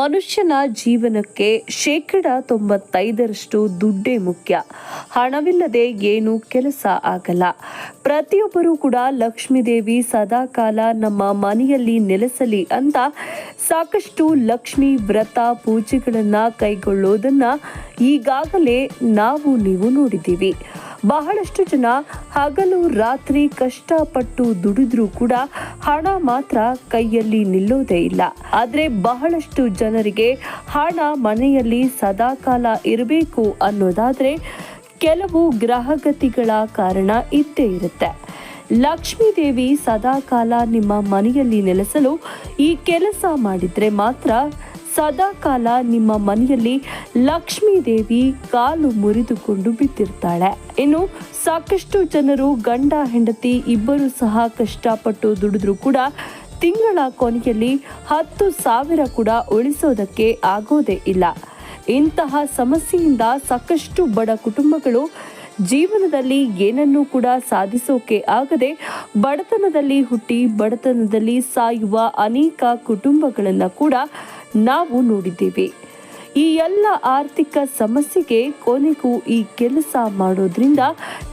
ಮನುಷ್ಯನ ಜೀವನಕ್ಕೆ ಶೇಕಡ ತೊಂಬತ್ತೈದರಷ್ಟು ದುಡ್ಡೇ ಮುಖ್ಯ. ಹಣವಿಲ್ಲದೆ ಏನು ಕೆಲಸ ಆಗಲ್ಲ. ಪ್ರತಿಯೊಬ್ಬರೂ ಕೂಡ ಲಕ್ಷ್ಮೀದೇವಿ ಸದಾಕಾಲ ನಮ್ಮ ಮನೆಯಲ್ಲಿ ನೆಲೆಸಲಿ ಅಂತ ಸಾಕಷ್ಟು ಲಕ್ಷ್ಮಿ ವ್ರತ ಪೂಜೆಗಳನ್ನು ಕೈಗೊಳ್ಳೋದನ್ನ ಈಗಾಗಲೇ ನಾವು ನೀವು ನೋಡಿದ್ದೀವಿ. ಬಹಳಷ್ಟು ಜನ ಹಗಲು ರಾತ್ರಿ ಕಷ್ಟಪಟ್ಟು ದುಡಿದ್ರೂ ಕೂಡ ಹಣ ಮಾತ್ರ ಕೈಯಲ್ಲಿ ನಿಲ್ಲೋದೇ ಇಲ್ಲ. ಆದ್ರೆ ಬಹಳಷ್ಟು ಜನರಿಗೆ ಹಣ ಮನೆಯಲ್ಲಿ ಸದಾಕಾಲ ಇರಬೇಕು ಅನ್ನೋದಾದ್ರೆ ಕೆಲವು ಗ್ರಹಗತಿಗಳ ಕಾರಣ ಇದ್ದೇ ಇರುತ್ತೆ. ಲಕ್ಷ್ಮೀ ದೇವಿ ಸದಾಕಾಲ ನಿಮ್ಮ ಮನೆಯಲ್ಲಿ ನೆಲೆಸಲು ಈ ಕೆಲಸ ಮಾಡಿದ್ರೆ ಮಾತ್ರ ಸದಾಕಾಲ ನಿಮ್ಮ ಮನೆಯಲ್ಲಿ ಲಕ್ಷ್ಮೀ ದೇವಿ ಕಾಲು ಮುರಿದುಕೊಂಡು ಬಿದ್ದಿರ್ತಾಳೆ. ಇನ್ನು ಸಾಕಷ್ಟು ಜನರು ಗಂಡ, ಹೆಂಡತಿ ಇಬ್ಬರು ಸಹ ಕಷ್ಟಪಟ್ಟು ದುಡಿದ್ರು ಕೂಡ ತಿಂಗಳ ಕೊನೆಯಲ್ಲಿ ಹತ್ತು ಸಾವಿರ ಕೂಡ ಉಳಿಸೋದಕ್ಕೆ ಆಗೋದೇ ಇಲ್ಲ. ಇಂತಹ ಸಮಸ್ಯೆಯಿಂದ ಸಾಕಷ್ಟು ಬಡ ಕುಟುಂಬಗಳು ಜೀವನದಲ್ಲಿ ಏನನ್ನೂ ಕೂಡ ಸಾಧಿಸೋಕೆ ಆಗದೆ ಬಡತನದಲ್ಲಿ ಹುಟ್ಟಿ ಬಡತನದಲ್ಲಿ ಸಾಯುವ ಅನೇಕ ಕುಟುಂಬಗಳನ್ನು ಕೂಡ ನಾವು ನೋಡಿದ್ದೇವೆ. ಈ ಎಲ್ಲ ಆರ್ಥಿಕ ಸಮಸ್ಯೆಗೆ ಕೊನೆಗೂ ಈ ಕೆಲಸ ಮಾಡೋದ್ರಿಂದ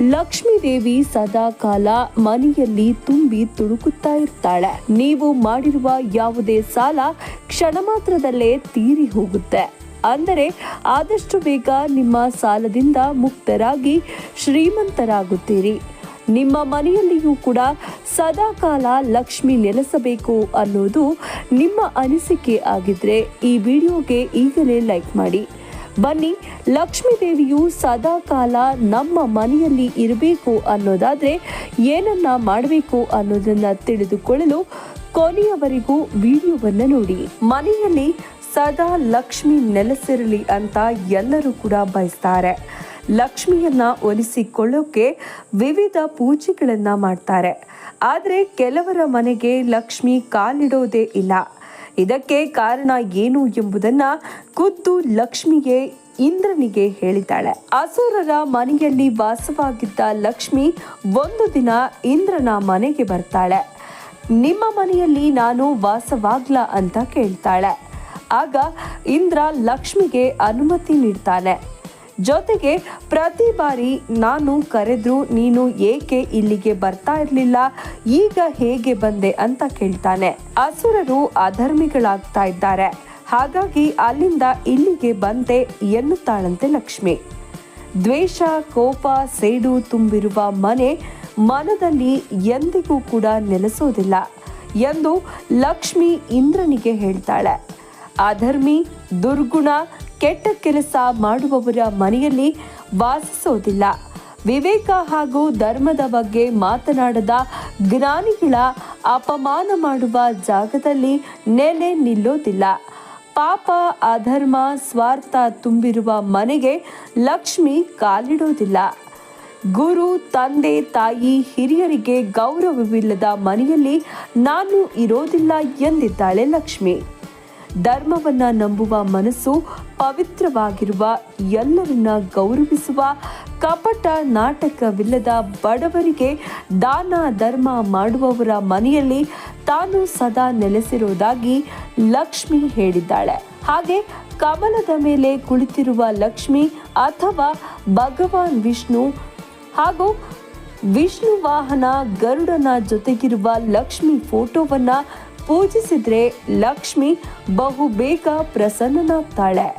ಲಕ್ಷ್ಮೀದೇವಿ ಸದಾ ಕಾಲ ಮನೆಯಲ್ಲಿ ತುಂಬಿ ತುಳುಕುತ್ತಾ ಇರ್ತಾಳೆ. ನೀವು ಮಾಡಿರುವ ಯಾವುದೇ ಸಾಲ ಕ್ಷಣ ಮಾತ್ರದಲ್ಲೇ ತೀರಿ ಹೋಗುತ್ತೆ. ಅಂದರೆ ಆದಷ್ಟು ಬೇಗ ನಿಮ್ಮ ಸಾಲದಿಂದ ಮುಕ್ತರಾಗಿ ಶ್ರೀಮಂತರಾಗುತ್ತೀರಿ. ನಿಮ್ಮ ಮನೆಯಲ್ಲಿಯೂ ಕೂಡ ಸದಾಕಾಲ ಲಕ್ಷ್ಮಿ ನೆಲೆಸಬೇಕು ಅನ್ನೋದು ನಿಮ್ಮ ಅನಿಸಿಕೆ ಆಗಿದ್ರೆ ಈ ವಿಡಿಯೋಗೆ ಈಗಲೇ ಲೈಕ್ ಮಾಡಿ. ಬನ್ನಿ, ಲಕ್ಷ್ಮೀ ದೇವಿಯು ಸದಾಕಾಲ ನಮ್ಮ ಮನೆಯಲ್ಲಿ ಇರಬೇಕು ಅನ್ನೋದಾದ್ರೆ ಏನನ್ನ ಮಾಡಬೇಕು ಅನ್ನೋದನ್ನ ತಿಳಿದುಕೊಳ್ಳಲು ಕೊನೆಯವರೆಗೂ ವಿಡಿಯೋವನ್ನು ನೋಡಿ. ಮನೆಯಲ್ಲಿ ಸದಾ ಲಕ್ಷ್ಮಿ ನೆಲೆಸಿರಲಿ ಅಂತ ಎಲ್ಲರೂ ಕೂಡ ಬಯಸ್ತಾರೆ. ಲಕ್ಷ್ಮಿಯನ್ನ ಒಲಿಸಿಕೊಳ್ಳೋಕೆ ವಿವಿಧ ಪೂಜೆಗಳನ್ನು ಮಾಡ್ತಾರೆ. ಆದರೆ ಕೆಲವರ ಮನೆಗೆ ಲಕ್ಷ್ಮಿ ಕಾಲಿಡೋದೇ ಇಲ್ಲ. ಇದಕ್ಕೆ ಕಾರಣ ಏನು ಎಂಬುದನ್ನ ಖುದ್ದು ಲಕ್ಷ್ಮಿಗೆ ಇಂದ್ರನಿಗೆ ಹೇಳಿದ್ದಾಳೆ. ಅಸುರರ ಮನೆಯಲ್ಲಿ ವಾಸವಾಗಿದ್ದ ಲಕ್ಷ್ಮಿ ಒಂದು ದಿನ ಇಂದ್ರನ ಮನೆಗೆ ಬರ್ತಾಳೆ. ನಿಮ್ಮ ಮನೆಯಲ್ಲಿ ನಾನು ವಾಸವಾಗ್ಲ ಅಂತ ಕೇಳ್ತಾಳೆ. ಆಗ ಇಂದ್ರ ಲಕ್ಷ್ಮಿಗೆ ಅನುಮತಿ ನೀಡ್ತಾನೆ. ಜೊತೆಗೆ ಪ್ರತಿ ಬಾರಿ ನಾನು ಕರೆದ್ರು ನೀನು ಏಕೆ ಇಲ್ಲಿಗೆ ಬರ್ತಾ ಇರಲಿಲ್ಲ? ಈಗ ಹೇಗೆ ಬಂದೆ ಅಂತ ಕೇಳ್ತಾನೆ. ಅಸುರರು ಅಧರ್ಮಿಗಳಾಗ್ತಾ ಇದ್ದಾರೆ. ಹಾಗಾಗಿ ಅಲ್ಲಿಂದ ಇಲ್ಲಿಗೆ ಬಂದೆ ಎನ್ನುತ್ತಾಳಂತೆ ಲಕ್ಷ್ಮಿ. ದ್ವೇಷ, ಕೋಪ, ಸೇಡು ತುಂಬಿರುವ ಮನೆ ಮನದಲ್ಲಿ ಎಂದಿಗೂ ಕೂಡ ನೆಲೆಸೋದಿಲ್ಲ ಎಂದು ಲಕ್ಷ್ಮಿ ಇಂದ್ರನಿಗೆ ಹೇಳ್ತಾಳೆ. ಅಧರ್ಮಿ, ದುರ್ಗುಣ ಕೆಟ್ಟ ಕೆಲಸ ಮಾಡುವವರ ಮನೆಯಲ್ಲಿ ವಾಸಿಸೋದಿಲ್ಲ ವಿವೇಕ ಹಾಗೂ ಧರ್ಮದ ಬಗ್ಗೆ ಮಾತನಾಡದ ಜ್ಞಾನಿಗಳ ಅಪಮಾನ ಮಾಡುವ ಜಾಗದಲ್ಲಿ ನೆಲೆ ನಿಲ್ಲೋದಿಲ್ಲ ಪಾಪ, ಅಧರ್ಮ, ಸ್ವಾರ್ಥ ತುಂಬಿರುವ ಮನೆಗೆ ಲಕ್ಷ್ಮಿ ಕಾಲಿಡೋದಿಲ್ಲ ಗುರು, ತಂದೆ, ತಾಯಿ, ಹಿರಿಯರಿಗೆ ಗೌರವವಿಲ್ಲದ ಮನೆಯಲ್ಲಿ ನಾನು ಇರೋದಿಲ್ಲ ಎಂದಿದ್ದಾಳೆ ಲಕ್ಷ್ಮಿ. ಧರ್ಮವನ್ನ ನಂಬುವ ಮನಸ್ಸು ಪವಿತ್ರವಾಗಿರುವ ಎಲ್ಲರನ್ನ ಗೌರವಿಸುವ ಕಪಟ ನಾಟಕವಿಲ್ಲದ ಬಡವರಿಗೆ ದಾನ ಧರ್ಮ ಮಾಡುವವರ ಮನೆಯಲ್ಲಿ ತಾನು ಸದಾ ನೆಲೆಸಿರುವುದಾಗಿ ಲಕ್ಷ್ಮಿ ಹೇಳಿದ್ದಾಳೆ. ಹಾಗೆ ಕಮಲದ ಮೇಲೆ ಕುಳಿತಿರುವ ಲಕ್ಷ್ಮಿ ಅಥವಾ ಭಗವಾನ್ ವಿಷ್ಣು ಹಾಗೂ ವಿಷ್ಣು ವಾಹನ ಗರುಡನ ಜೊತೆಗಿರುವ ಲಕ್ಷ್ಮಿ ಫೋಟೋವನ್ನ ಪೂಜಿಸಿದ್ರೆ ಲಕ್ಷ್ಮಿ ಬಹು ಬೇಗ ಪ್ರಸನ್ನನಾಗ್ತಾಳೆ.